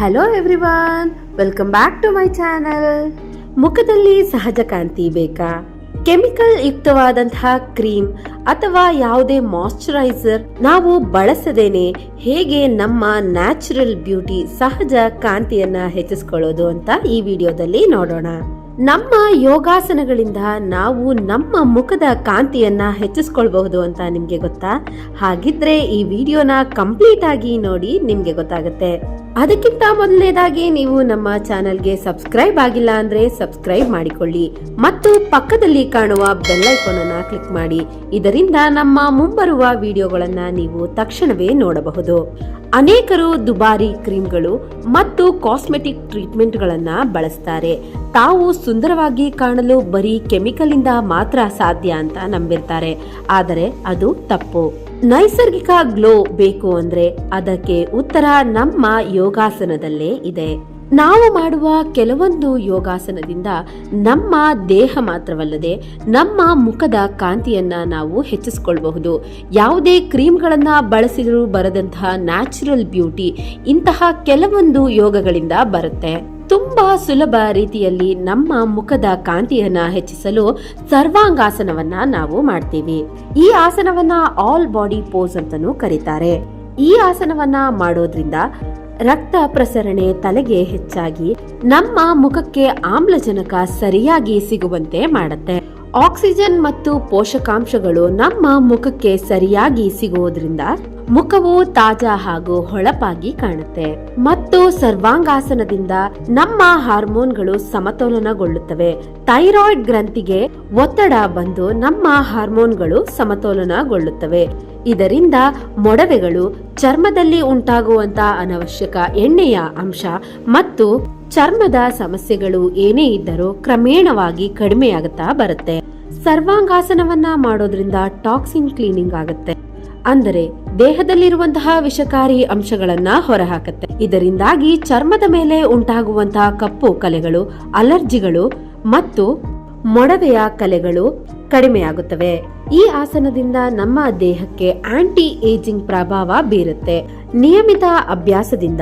Hello everyone welcome back to my channel ಮುಖದಲ್ಲಿ ಸಹಜ ಕಾಂತಿ ಬೇಕಾ? ಕೆಮಿಕಲ್ ಯುಕ್ತವಾದಂತಹ ಕ್ರೀಮ್ ಅಥವಾ ಯಾವುದೇ ಮಾಯಶ್ಚರೈಸರ್ ನಾವು ಬಳಸದೇನೆ ಹೇಗೆ ನಮ್ಮ ನ್ಯಾಚುರಲ್ ಬ್ಯೂಟಿ ಸಹಜ ಕಾಂತಿಯನ್ನ ಹೆಚ್ಚಿಸ್ಕೊಳ್ಳೋದು ಅಂತ ಈ ವಿಡಿಯೋದಲ್ಲಿ ನೋಡೋಣ. ನಮ್ಮ ಯೋಗಾಸನಗಳಿಂದ ನಾವು ನಮ್ಮ ಮುಖದ ಕಾಂತಿಯನ್ನ ಹೆಚ್ಚಿಸ್ಕೊಳ್ಬಹುದು ಅಂತ ನಿಮ್ಗೆ ಗೊತ್ತಾ? ಹಾಗಿದ್ರೆ ಈ ವಿಡಿಯೋನ ಕಂಪ್ಲೀಟ್ ಆಗಿ ನೋಡಿ ನಿಮ್ಗೆ ಗೊತ್ತಾಗುತ್ತೆ. ಅದಕ್ಕಿಂತ ಮೊದಲನೇದಾಗಿ ನೀವು ನಮ್ಮ ಚಾನೆಲ್ಗೆ ಸಬ್ಸ್ಕ್ರೈಬ್ ಆಗಿಲ್ಲ ಅಂದ್ರೆ ಸಬ್ಸ್ಕ್ರೈಬ್ ಮಾಡಿಕೊಳ್ಳಿ ಮತ್ತು ಪಕ್ಕದಲ್ಲಿ ಕಾಣುವ ಬೆಲ್ ಐಕಾನ್ ಅನ್ನ ಕ್ಲಿಕ್ ಮಾಡಿ. ಇದರಿಂದ ನಮ್ಮ ಮುಂಬರುವ ವಿಡಿಯೋಗಳನ್ನ ನೀವು ತಕ್ಷಣವೇ ನೋಡಬಹುದು. ಅನೇಕರು ದುಬಾರಿ ಕ್ರೀಮ್ಗಳು ಮತ್ತು ಕಾಸ್ಮೆಟಿಕ್ ಟ್ರೀಟ್ಮೆಂಟ್ಗಳನ್ನ ಬಳಸ್ತಾರೆ. ತಾವು ಸುಂದರವಾಗಿ ಕಾಣಲು ಬರೀ ಕೆಮಿಕಲ್ ಇಂದ ಮಾತ್ರ ಸಾಧ್ಯ ಅಂತ ನಂಬಿರ್ತಾರೆ. ಆದರೆ ಅದು ತಪ್ಪು. ನೈಸರ್ಗಿಕ ಗ್ಲೋ ಬೇಕು ಅಂದ್ರೆ ಅದಕ್ಕೆ ಉತ್ತರ ನಮ್ಮ ಯೋಗಾಸನದಲ್ಲೇ ಇದೆ. ನಾವು ಮಾಡುವ ಕೆಲವೊಂದು ಯೋಗಾಸನದಿಂದ ನಮ್ಮ ದೇಹ ಮಾತ್ರವಲ್ಲದೆ ನಮ್ಮ ಮುಖದ ಕಾಂತಿಯನ್ನ ನಾವು ಹೆಚ್ಚಿಸಿಕೊಳ್ಳಬಹುದು ಯಾವುದೇ ಕ್ರೀಮ್ಗಳನ್ನ ಬಳಸಿದರೂ ಬರದಂತಹ ನ್ಯಾಚುರಲ್ ಬ್ಯೂಟಿ ಇಂತಹ ಕೆಲವೊಂದು ಯೋಗಗಳಿಂದ ಬರುತ್ತೆ. ತುಂಬಾ ಸುಲಭ ರೀತಿಯಲ್ಲಿ ನಮ್ಮ ಮುಖದ ಕಾಂತಿಯನ್ನ ಹೆಚ್ಚಿಸಲು ಸರ್ವಾಂಗಾಸನವನ್ನ ನಾವು ಮಾಡ್ತೀವಿ. ಈ ಆಸನವನ್ನ ಆಲ್ ಬಾಡಿ ಪೋಸ್ ಅಂತಾನೂ ಕರೀತಾರೆ. ಈ ಆಸನವನ್ನ ಮಾಡೋದ್ರಿಂದ ರಕ್ತ ಪ್ರಸರಣೆ ತಲೆಗೆ ಹೆಚ್ಚಾಗಿ ನಮ್ಮ ಮುಖಕ್ಕೆ ಆಮ್ಲಜನಕ ಸರಿಯಾಗಿ ಸಿಗುವಂತೆ ಮಾಡುತ್ತೆ. ಆಕ್ಸಿಜನ್ ಮತ್ತು ಪೋಷಕಾಂಶಗಳು ನಮ್ಮ ಮುಖಕ್ಕೆ ಸರಿಯಾಗಿ ಸಿಗುವುದರಿಂದ ಮುಖವು ತಾಜಾ ಹಾಗೂ ಹೊಳಪಾಗಿ ಕಾಣುತ್ತೆ. ಮತ್ತು ಸರ್ವಾಂಗಾಸನದಿಂದ ನಮ್ಮ ಹಾರ್ಮೋನ್ಗಳು ಸಮತೋಲನಗೊಳ್ಳುತ್ತವೆ. ಥೈರಾಯ್ಡ್ ಗ್ರಂಥಿಗೆ ಒತ್ತಡ ಬಂದು ನಮ್ಮ ಹಾರ್ಮೋನ್ಗಳು ಸಮತೋಲನಗೊಳ್ಳುತ್ತವೆ. ಇದರಿಂದ ಮೊಡವೆಗಳು ಚರ್ಮದಲ್ಲಿ ಉಂಟಾಗುವಂತ ಅನವಶ್ಯಕ ಎಣ್ಣೆಯ ಅಂಶ ಮತ್ತು ಚರ್ಮದ ಸಮಸ್ಯೆಗಳು ಏನೇ ಇದ್ದರೂ ಕ್ರಮೇಣವಾಗಿ ಕಡಿಮೆಯಾಗುತ್ತಾ ಬರುತ್ತೆ. ಸರ್ವಾಂಗಾಸನವನ್ನ ಮಾಡೋದ್ರಿಂದ ಟಾಕ್ಸಿನ್ ಕ್ಲೀನಿಂಗ್ ಆಗುತ್ತೆ. ಅಂದರೆ ದೇಹದಲ್ಲಿರುವಂತಹ ವಿಷಕಾರಿ ಅಂಶಗಳನ್ನ ಹೊರಹಾಕತ್ತೆ. ಇದರಿಂದಾಗಿ ಚರ್ಮದ ಮೇಲೆ ಉಂಟಾಗುವಂತಹ ಕಪ್ಪು ಕಲೆಗಳು, ಅಲರ್ಜಿಗಳು ಮತ್ತು ಮೊಡವೆಯ ಕಲೆಗಳು ಕಡಿಮೆಯಾಗುತ್ತವೆ. ಈ ಆಸನದಿಂದ ನಮ್ಮ ದೇಹಕ್ಕೆ ಆಂಟಿ ಏಜಿಂಗ್ ಪ್ರಭಾವ ಬೀರುತ್ತೆ. ನಿಯಮಿತ ಅಭ್ಯಾಸದಿಂದ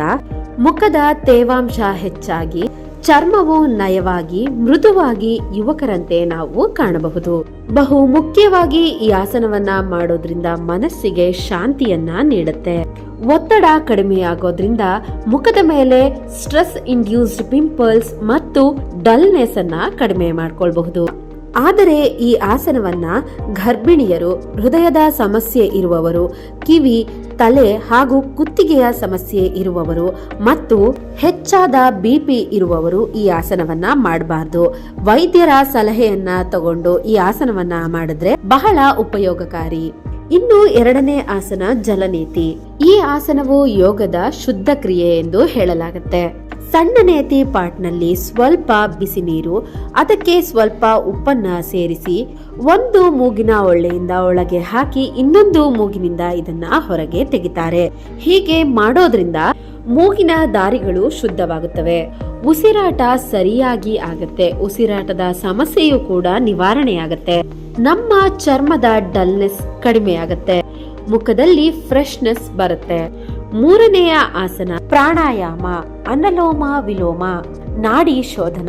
ಮುಖದ ತೇವಾಂಶ ಹೆಚ್ಚಾಗಿ ಚರ್ಮವು ನಯವಾಗಿ, ಮೃದುವಾಗಿ ಯುವಕರಂತೆ ನಾವು ಕಾಣಬಹುದು. ಬಹು ಮುಖ್ಯವಾಗಿ ಈ ಆಸನವನ್ನ ಮಾಡೋದ್ರಿಂದ ಮನಸ್ಸಿಗೆ ಶಾಂತಿಯನ್ನ ನೀಡುತ್ತೆ. ಒತ್ತಡ ಕಡಿಮೆಯಾಗೋದ್ರಿಂದ ಮುಖದ ಮೇಲೆ ಸ್ಟ್ರೆಸ್ ಇಂಡ್ಯೂಸ್ಡ್ ಪಿಂಪಲ್ಸ್ ಮತ್ತು ಡಲ್ನೆಸ್ ಅನ್ನ ಕಡಿಮೆ ಮಾಡ್ಕೊಳ್ಬಹುದು. ಆದರೆ ಈ ಆಸನವನ್ನ ಗರ್ಭಿಣಿಯರು ಹೃದಯದ ಸಮಸ್ಯೆ ಇರುವವರು, ಕಿವಿ, ತಲೆ ಹಾಗೂ ಕುತ್ತಿಗೆಯ ಸಮಸ್ಯೆ ಇರುವವರು ಮತ್ತು ಹೆಚ್ಚಾದ ಬಿಪಿ ಇರುವವರು ಈ ಆಸನವನ್ನ ಮಾಡಬಾರ್ದು. ವೈದ್ಯರ ಸಲಹೆಯನ್ನ ತಗೊಂಡು ಈ ಆಸನವನ್ನ ಮಾಡಿದ್ರೆ ಬಹಳ ಉಪಯೋಗಕಾರಿ. ಇನ್ನು ಎರಡನೇ ಆಸನ ಜಲನೀತಿ. ಈ ಆಸನವು ಯೋಗದ ಶುದ್ಧ ಕ್ರಿಯೆ ಎಂದು ಹೇಳಲಾಗುತ್ತೆ. ಸಣ್ಣ ಪಾಟ್ ಪಾಟ್ನಲ್ಲಿ ಸ್ವಲ್ಪ ಬಿಸಿ ನೀರು ಅದಕ್ಕೆ ಸ್ವಲ್ಪ ಉಪ್ಪನ್ನ ಸೇರಿಸಿ ಒಂದು ಮೂಗಿನ ಒಳ್ಳೆಯಿಂದ ಒಳಗೆ ಹಾಕಿ ಇನ್ನೊಂದು ಮೂಗಿನಿಂದ ಇದನ್ನ ಹೊರಗೆ ತೆಗಿತಾರೆ. ಹೀಗೆ ಮಾಡೋದ್ರಿಂದ ಮೂಗಿನ ದಾರಿಗಳು ಶುದ್ಧವಾಗುತ್ತವೆ. ಉಸಿರಾಟ ಸರಿಯಾಗಿ ಆಗತ್ತೆ. ಉಸಿರಾಟದ ಸಮಸ್ಯೆಯು ಕೂಡ ನಿವಾರಣೆಯಾಗತ್ತೆ. ನಮ್ಮ ಚರ್ಮದ ಡಲ್ನೆಸ್ ಕಡಿಮೆಯಾಗತ್ತೆ. ಮುಖದಲ್ಲಿ ಫ್ರೆಶ್ನೆಸ್ ಬರುತ್ತೆ. ಮೂರನೆಯ ಆಸನ ಪ್ರಾಣಾಯಾಮ ಅನಲೋಮ ವಿಲೋಮ, ನಾಡಿ ಶೋಧನ.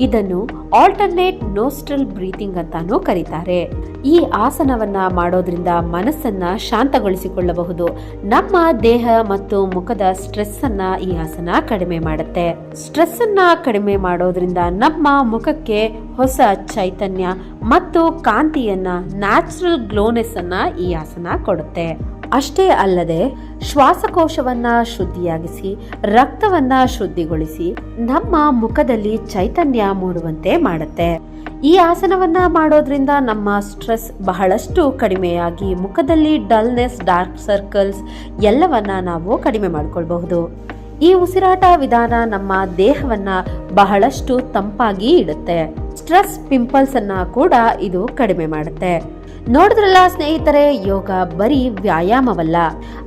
ಇದನ್ನು ಆಲ್ಟರ್ನೇಟ್ ನೋಸ್ಟ್ರಲ್ ಬ್ರೀತಿಂಗ್ ಅಂತಾನೂ ಕರೀತಾರೆ. ಈ ಆಸನವನ್ನ ಮಾಡೋದ್ರಿಂದ ಮನಸ್ಸನ್ನ ಶಾಂತಗೊಳಿಸಿಕೊಳ್ಳಬಹುದು. ನಮ್ಮ ದೇಹ ಮತ್ತು ಮುಖದ ಸ್ಟ್ರೆಸ್ ಅನ್ನ ಈ ಆಸನ ಕಡಿಮೆ ಮಾಡುತ್ತೆ. ಸ್ಟ್ರೆಸ್ ಅನ್ನ ಕಡಿಮೆ ಮಾಡೋದ್ರಿಂದ ನಮ್ಮ ಮುಖಕ್ಕೆ ಹೊಸ ಚೈತನ್ಯ ಮತ್ತು ಕಾಂತಿಯನ್ನ ನ್ಯಾಚುರಲ್ ಗ್ಲೋನೆಸ್ ಅನ್ನ ಈ ಆಸನ ಕೊಡುತ್ತೆ. ಅಷ್ಟೇ ಅಲ್ಲದೆ ಶ್ವಾಸಕೋಶವನ್ನ ಶುದ್ಧಿಯಾಗಿಸಿ, ರಕ್ತವನ್ನ ಶುದ್ಧಿಗೊಳಿಸಿ ನಮ್ಮ ಮುಖದಲ್ಲಿ ಚೈತನ್ಯ ಮೂಡುವಂತೆ ಮಾಡುತ್ತೆ. ಈ ಆಸನವನ್ನ ಮಾಡೋದ್ರಿಂದ ನಮ್ಮ ಸ್ಟ್ರೆಸ್ ಬಹಳಷ್ಟು ಕಡಿಮೆಯಾಗಿ ಮುಖದಲ್ಲಿ ಡಲ್ನೆಸ್, ಡಾರ್ಕ್ ಸರ್ಕಲ್ಸ್ ಎಲ್ಲವನ್ನ ನಾವು ಕಡಿಮೆ ಮಾಡಿಕೊಳ್ಬಹುದು. ಈ ಉಸಿರಾಟ ವಿಧಾನ ನಮ್ಮ ದೇಹವನ್ನ ಬಹಳಷ್ಟು ತಂಪಾಗಿ ಇಡುತ್ತೆ. ಸ್ಟ್ರೆಸ್ ಪಿಂಪಲ್ಸ್ ಅನ್ನ ಕೂಡ ಇದು ಕಡಿಮೆ ಮಾಡುತ್ತೆ. ನೋಡಿದ್ರಲ್ಲ ಸ್ನೇಹಿತರೆ, ಯೋಗ ಬರೀ ವ್ಯಾಯಾಮವಲ್ಲ.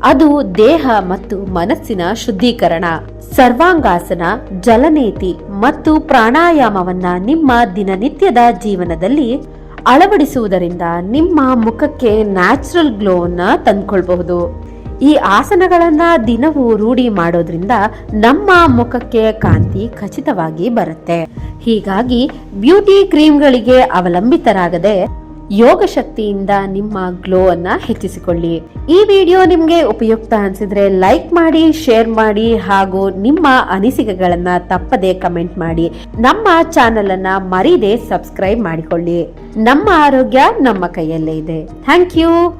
ಅದು ದೇಹ ಮತ್ತು ಮನಸ್ಸಿನ ಶುದ್ಧೀಕರಣ. ಸರ್ವಾಂಗಾಸನ, ಜಲನೇತಿ ಮತ್ತು ಪ್ರಾಣಾಯಾಮವನ್ನ ನಿಮ್ಮ ದಿನನಿತ್ಯದ ಜೀವನದಲ್ಲಿ ಅಳವಡಿಸುವುದರಿಂದ ನಿಮ್ಮ ಮುಖಕ್ಕೆ ನ್ಯಾಚುರಲ್ ಗ್ಲೋವನ್ನ ತಂದ್ಕೊಳ್ಬಹುದು. ಈ ಆಸನಗಳನ್ನ ದಿನವೂ ರೂಢಿ ಮಾಡೋದ್ರಿಂದ ನಮ್ಮ ಮುಖಕ್ಕೆ ಕಾಂತಿ ಖಚಿತವಾಗಿ ಬರುತ್ತೆ. ಹೀಗಾಗಿ ಬ್ಯೂಟಿ ಕ್ರೀಮ್ಗಳಿಗೆ ಅವಲಂಬಿತರಾಗದೆ ಯೋಗ ಶಕ್ತಿಯಿಂದ ನಿಮ್ಮ ಗ್ಲೋ ಅನ್ನ ಹೆಚ್ಚಿಸಿಕೊಳ್ಳಿ. ಈ ವಿಡಿಯೋ ನಿಮ್ಗೆ ಉಪಯುಕ್ತ ಅನ್ಸಿದ್ರೆ ಲೈಕ್ ಮಾಡಿ ಶೇರ್ ಮಾಡಿ ಹಾಗೂ ನಿಮ್ಮ ಅನಿಸಿಕೆಗಳನ್ನ ತಪ್ಪದೆ ಕಮೆಂಟ್ ಮಾಡಿ. ನಮ್ಮ ಚಾನೆಲ್ ಅನ್ನ ಮರೀದೆ ಸಬ್ಸ್ಕ್ರೈಬ್ ಮಾಡಿಕೊಳ್ಳಿ. ನಮ್ಮ ಆರೋಗ್ಯ ನಮ್ಮ ಕೈಯಲ್ಲೇ ಇದೆ. Thank you